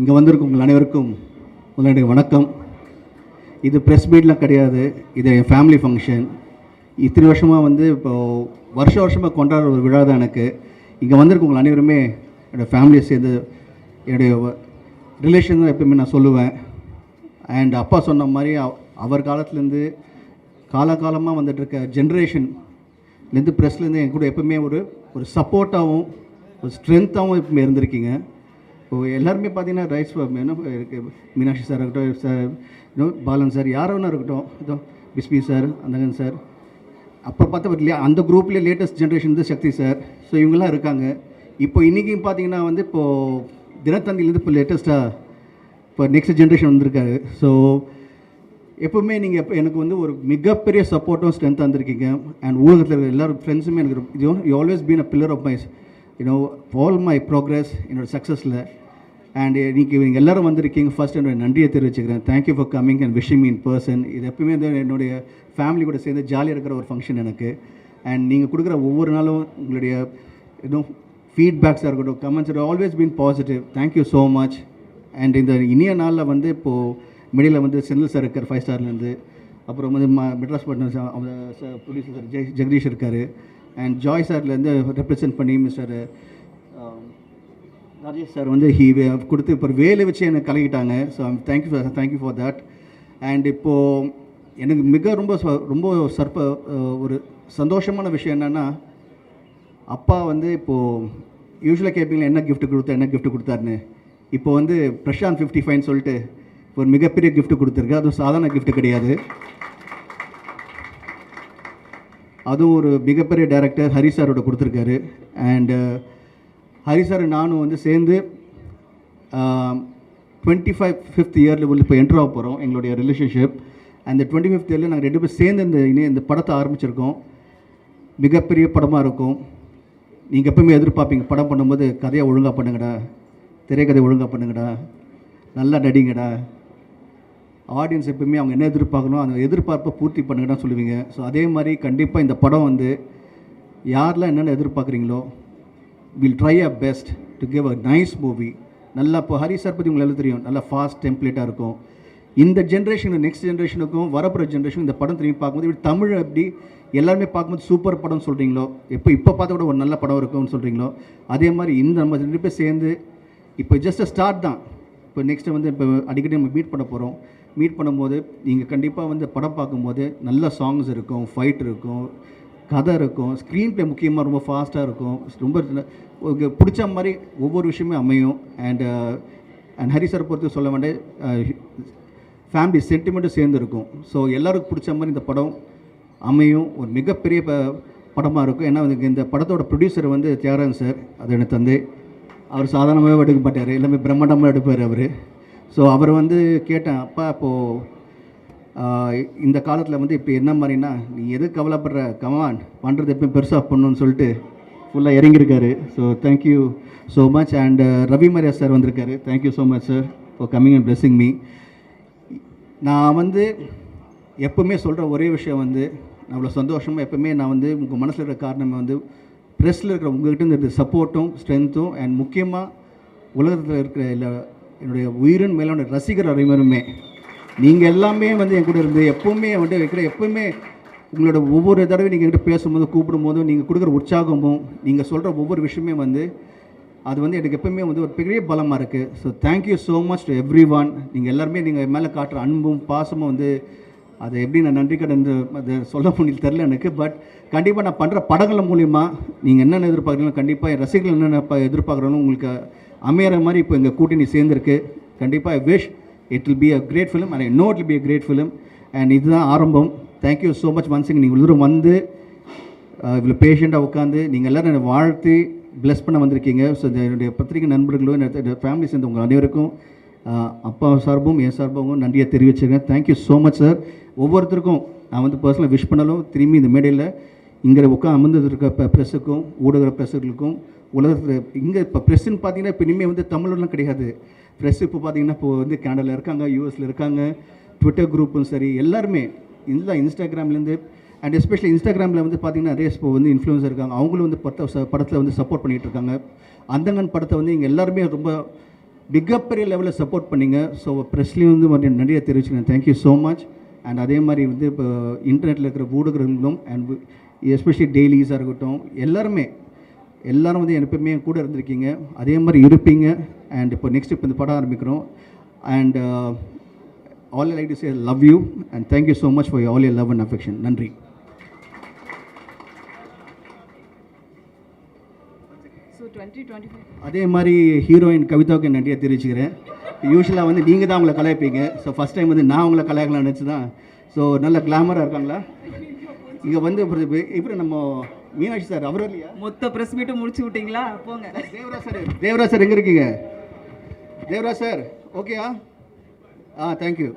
இங்கே வந்திருக்கும் உங்கள் அனைவருக்கும் உங்களுடைய வணக்கம். இது ப்ரெஸ் மீட்லாம் கிடையாது. இது என் ஃபேமிலி ஃபங்க்ஷன் இத்தனை வருஷமாக வந்து இப்போது வருஷ வருஷமாக கொண்டாடுற ஒரு விழா தான் எனக்கு. இங்கே வந்திருக்க உங்கள் அனைவருமே என்னோடய ஃபேமிலியை சேர்ந்து என்னுடைய ரிலேஷன் தான் எப்பவுமே நான் சொல்லுவேன். அண்ட் அப்பா சொன்ன மாதிரி அவர் காலத்துலேருந்து காலகாலமாக வந்துட்டு இருக்க ஜென்ரேஷன்லேருந்து ப்ரெஸ்லேருந்து என் கூட எப்பவுமே ஒரு ஒரு சப்போர்ட்டாகவும் ஒரு ஸ்ட்ரென்த்தாகவும் எப்பவுமே இருந்திருக்கீங்க. எல்லாருமே பார்த்தீங்கன்னா ரைட்ஸ் என்ன மீனாட்சி சார் இருக்கட்டும் சார் இன்னும் பாலன் சார் யாரோ இருக்கட்டும் இதோ பிஸ்மி சார் அந்தகன் சார். அப்போ பார்த்தா இல்லையா அந்த குரூப்லேயே லேட்டஸ்ட் ஜென்ரேஷன் வந்து சக்தி சார். ஸோ இவங்கெல்லாம் இருக்காங்க. இப்போ இன்றைக்கும் பார்த்தீங்கன்னா வந்து இப்போது தினத்தந்திலேருந்து இப்போ லேட்டஸ்ட்டாக இப்போ நெக்ஸ்ட் ஜென்ரேஷன் வந்திருக்காரு. ஸோ எப்போவுமே நீங்கள் எப்போ எனக்கு வந்து ஒரு மிகப்பெரிய சப்போர்ட்டும் ஸ்ட்ரென்த் இருந்திருக்கீங்க. அண்ட் ஊடகத்தில் இருக்கிற எல்லாரும் ஃப்ரெண்ட்ஸுமே எனக்கு இது you always been a pillar of my you know all my progress என்னோடய சக்ஸஸில் அண்ட் eh, நீங்கள் நீங்கள் எல்லோரும் வந்திருக்கீங்க. ஃபர்ஸ்ட் என்னோட நன்றியை தெரிவிச்சுக்கிறேன். Thank you for coming and wishing me in person இது எப்பவுமே வந்து என்னுடைய ஃபேமிலி கூட சேர்ந்து ஜாலியாக இருக்கிற ஒரு ஃபங்க்ஷன் எனக்கு. அண்ட் நீங்கள் கொடுக்குற ஒவ்வொரு நாளும் உங்களுடைய இன்னும் ஃபீட்பேக்ஸாக இருக்கட்டும் comments always been positive thank you so much and இந்த இனிய நாளில் வந்து இப்போது மிடியில் வந்து செந்தில் சார் இருக்கார் ஃபைவ் ஸ்டார்லேருந்து அப்புறம் வந்து ம Madras sir producer sir Jai Jagadish இருக்கார். அண்ட் ஜாய் சார்லேருந்து ரெப்ரசன்ட் பண்ணி மிஸ்டர் ராஜேஷ் சார் வந்து ஹீ கொடுத்து இப்போ வேலை வச்சு எனக்கு கலக்கிட்டாங்க. So thank you for thank you for that and இப்போது எனக்கு மிக ரொம்ப ச- ரொம்ப சர்ப ஒரு சந்தோஷமான விஷயம் என்னென்னா அப்பா வந்து இப்போது யூஸ்வலாக கேட்பீங்களா என்ன கிஃப்ட் கொடுத்தா என்ன கிஃப்ட் கொடுத்தாருன்னு? இப்போ வந்து பிரஷாந்த் ஃபிஃப்டி ஃபைன் சொல்லிட்டு ஒரு மிகப்பெரிய கிஃப்ட் கொடுத்துருக்கு. அதுவும் சாதாரண கிஃப்ட் கிடையாது. அதுவும் ஒரு மிகப்பெரிய டைரக்டர் ஹரி சாரோட கொடுத்துருக்காரு. அண்டு ஹரி சார் நானும் வந்து சேர்ந்து டுவெண்ட்டி ஃபைவ் ஃபிஃப்த் இயரில் உள்ள இப்போ என்ட்ரு ஆக போகிறோம் எங்களுடைய ரிலேஷன்ஷிப் அந்த டுவெண்ட்டி ஃபிஃப்த் இயரில் நாங்கள் ரெண்டு பேரும் சேர்ந்து இந்த இனி இந்த படத்தை ஆரம்பிச்சிருக்கோம். மிகப்பெரிய படமாக இருக்கும். நீங்கள் எப்பவுமே எதிர்பார்ப்பீங்க படம் பண்ணும்போது கதையை ஒழுங்காக பண்ணுங்கடா திரைக்கதை ஒழுங்காக பண்ணுங்கடா நல்லா நடிங்கடா. ஆடியன்ஸ் எப்பவுமே அவங்க என்ன எதிர்பார்க்கணும் அந்த எதிர்பார்ப்பை பூர்த்தி பண்ணுங்கடா சொல்லுவீங்க. ஸோ அதே மாதிரி கண்டிப்பாக இந்த படம் வந்து யாரெலாம் என்னென்ன எதிர்பார்க்குறீங்களோ will try a best to give a nice movie நல்லா இப்போ ஹரி சார் பற்றி உங்களுக்கு தெரியும். நல்லா ஃபாஸ்ட் டெம்ப்ளேட்டாக இருக்கும். இந்த ஜென்ரேஷன் நெக்ஸ்ட் ஜென்ரேஷனுக்கும் வரப்போகிற ஜென்ரேஷன் இந்த படம் திரும்பி பார்க்கும்போது இப்படி தமிழ் எப்படி எல்லாருமே பார்க்கும்போது சூப்பர் படம் சொல்கிறீங்களோ எப்போ இப்போ பார்த்தா கூட ஒரு நல்ல படம் இருக்கும்னு சொல்கிறீங்களோ அதே மாதிரி இந்த நம்ம ரெண்டு பேர் சேர்ந்து இப்போ ஜஸ்ட் ஸ்டார்ட் தான். இப்போ நெக்ஸ்ட்டு வந்து இப்போ அடிக்கடி நம்ம மீட் பண்ண போகிறோம் மீட் பண்ணும்போது நீங்கள் கண்டிப்பாக வந்து படம் பார்க்கும்போது நல்ல சாங்ஸ் இருக்கும் ஃபைட் இருக்கும். கதை இருக்கும் ஸ்க்ரீன் ப்ளே முக்கியமாக ரொம்ப ஃபாஸ்ட்டாக இருக்கும் ரொம்ப உங்களுக்கு பிடிச்ச மாதிரி ஒவ்வொரு விஷயமே அமையும். And and uh, Hari sir பொறுத்து சொல்ல வேண்டிய uh, ஃபேமிலி சென்டிமெண்ட்டும் சேர்ந்துருக்கும் ஸோ எல்லாருக்கும் பிடிச்ச மாதிரி இந்த படம் அமையும். ஒரு மிகப்பெரிய ப படமாக இருக்கும். ஏன்னா இந்த படத்தோட ப்ரொடியூசர் வந்து தியாகராஜன் சார் அது எனக்கு தந்தை. அவர் சாதாரணமாகவே எடுக்க மாட்டார். எல்லாமே பிரம்மாண்டமாக எடுப்பார் அவர். ஸோ அவர் வந்து கேட்டேன் அப்பா இப்போது இந்த காலத்தில் வந்து இப்போ என்ன மாதிரின்னா நீ எது கவலைப்படுற? கமான் பண்ணுறது எப்பயும் பெருசாக பண்ணணும்னு சொல்லிட்டு ஃபுல்லாக இறங்கியிருக்காரு. So thank you so much and Ravi Maria sir வந்திருக்காரு. Thank you so much sir for coming and blessing me நான் வந்து எப்பவுமே சொல்கிற ஒரே விஷயம் வந்து நான் அவ்வளோ சந்தோஷமாக எப்பவுமே நான் வந்து உங்கள் மனசில் இருக்கிற காரணமே வந்து ப்ரெஸ்ஸில் இருக்கிற உங்கள்கிட்ட இருந்து சப்போர்ட்டும் ஸ்ட்ரென்த்தும் அண்ட் முக்கியமாக உலகத்தில் இருக்கிற எல்லா என்னுடைய உயிரின் மேலான ரசிகர் அனைவருமே நீங்கள் எல்லாமே வந்து என் கூட இருந்து எப்போவுமே வந்து வைக்கிற எப்பவுமே உங்களோட ஒவ்வொரு தடவை நீங்கள் என்கிட்ட பேசும்போது கூப்பிடும்போதும் நீங்கள் கொடுக்குற உற்சாகமும் நீங்கள் சொல்கிற ஒவ்வொரு விஷயமே வந்து அது வந்து எனக்கு எப்பவுமே வந்து ஒரு பெரிய பலமாக இருக்குது so thank you so much to everyone நீங்கள் எல்லாருமே நீங்கள் மேலே காட்டுற அன்பும் பாசமும் வந்து அதை எப்படி நான் நன்றி கடன் அதை சொல்ல முடியல தெரில எனக்கு. பட் கண்டிப்பாக நான் பண்ணுற படங்கள் மூலிமா நீங்கள் என்னென்ன எதிர்பார்க்குறீங்களோ கண்டிப்பாக என் ரசிகர்கள் என்னென்ன ப- எதிர்பார்க்குறோன்னு உங்களுக்கு அமையிற மாதிரி இப்போ எங்கள் கூட்டணி சேர்ந்துருக்கு. கண்டிப்பாக wish it will be a great film and I know it will be a great film and இதுதான் ஆரம்பம். தேங்க்யூ ஸோ மச் மன்சிங் நீங்கள் இவ்வளோ தூரம் வந்து இவ்வளோ பேஷண்ட்டாக உட்காந்து நீங்கள் எல்லோரும் என்னை வாழ்த்து ப்ளஸ் பண்ண வந்திருக்கீங்க. ஸோ என்னுடைய பத்திரிகை நண்பர்களும் என்னோட ஃபேமிலி சேர்ந்த உங்கள் அனைவருக்கும் அப்பா சார்பும் என் சார்பாகவும் நன்றியை தெரிவிச்சிருக்கேன் thank you so much sir ஒவ்வொருத்தருக்கும் நான் வந்து பர்சனலாக விஷ் பண்ணாலும் திரும்பி இந்த மேடையில் இங்கே உட்காந்து அமர்ந்துருக்க ப்ரெஸ்ஸுக்கும் ஊடக ப்ரெஸ்ஸுகளுக்கும் உலகத்தில் இங்கே இப்போ ப்ரெஸ்ஸுன்னு பார்த்தீங்கன்னா இப்போ இனிமேல் வந்து தமிழ்லாம் கிடையாது. ப்ரெஸ் இப்போ பார்த்தீங்கன்னா இப்போ வந்து கனடாவில் இருக்காங்க யூஎஸில் இருக்காங்க ட்விட்டர் குரூப்பும் சரி எல்லாருமே இல்லை இன்ஸ்டாகிராம்லேருந்து அண்ட் எஸ்பெஷலி இன்ஸ்டாகிராமில் வந்து பார்த்தீங்கன்னா நிறைய இப்போ வந்து இன்ஃப்ளூயன்ஸ் இருக்காங்க. அவங்களும் வந்து படத்தை படத்தில் வந்து சப்போர்ட் பண்ணிகிட்டு இருக்காங்க. அந்தங்கன் படத்தை வந்து இங்கே எல்லாருமே ரொம்ப மிகப்பெரிய லெவலில் சப்போர்ட் பண்ணிங்க. ஸோ ப்ரெஸ்லேயும் வந்து மறுபடியும் நிறைய தெரிவிச்சுக்கிறேன். தேங்க்யூ ஸோ மச் அண்ட் அதே மாதிரி வந்து இப்போ இன்டர்நெட்டில் இருக்கிற ஊடகங்களும் அண்ட் எஸ்பெஷலி டெய்லிஸாக இருக்கட்டும் எல்லாருமே எல்லாரும் வந்து எப்பவுமே கூட இருந்திருக்கீங்க. அதே மாதிரி இருப்பீங்க. அண்ட் இப்போ நெக்ஸ்ட் இப்போ இந்த படம் ஆரம்பிக்கிறோம். And all like to say love you and thank you so much for all your love and affection நன்றி. அதே மாதிரி ஹீரோயின் கவிதாவுக்கு நன்றியை தெரிவிச்சுக்கிறேன். யூஸ்வலாக வந்து நீங்கள் தான் அவங்கள கலாய்ப்பீங்க. ஸோ ஃபஸ்ட் டைம் வந்து நான் உங்களை கலாய்க்கலாம் நினச்சி தான் ஸோ நல்ல கிளாமராக இருக்காங்களா? இங்கே வந்து இப்போ நம்ம மீனாட்சி சார் அவர் இல்லையா மொத்த ப்ரெஸ் மீட்டும் முடிச்சு விட்டீங்களா? போங்க. தேவராஜ் சார் தேவராஜ் சார் எங்கே இருக்கீங்க? தேவராஜ் சார் ஓகேயா ஆ? தேங்க்யூ